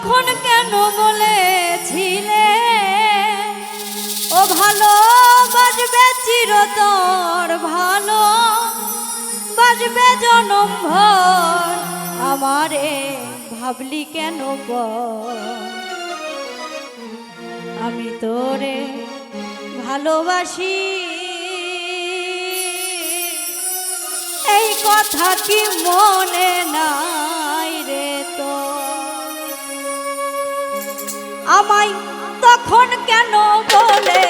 তখন কেন বলেছিলে? ও ভালো, বাজবে চিরতর ভালো। বাজবে জনম্ভর আমারে ভাবলি কেন আমি তোরে ভালোবাসি। এই কথা কি মনে না আমায় তখন কেন বলে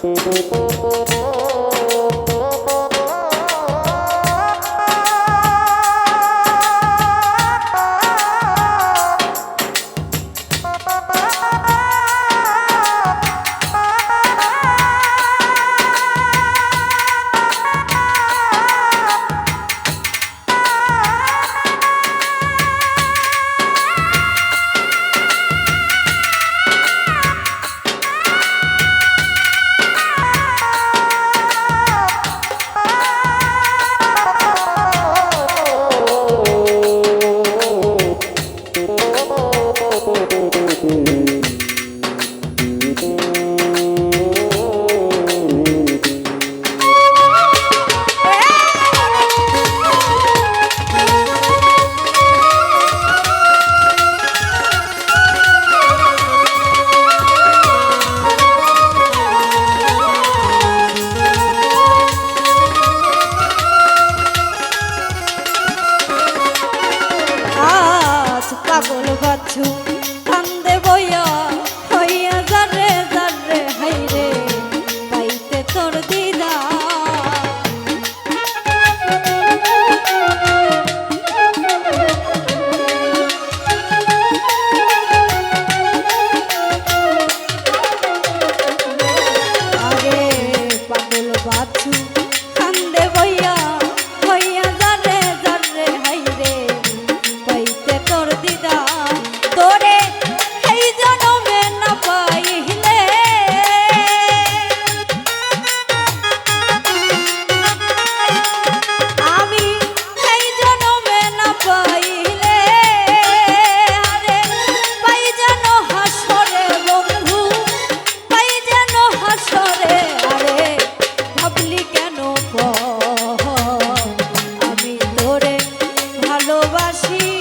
Música ভালোবাসি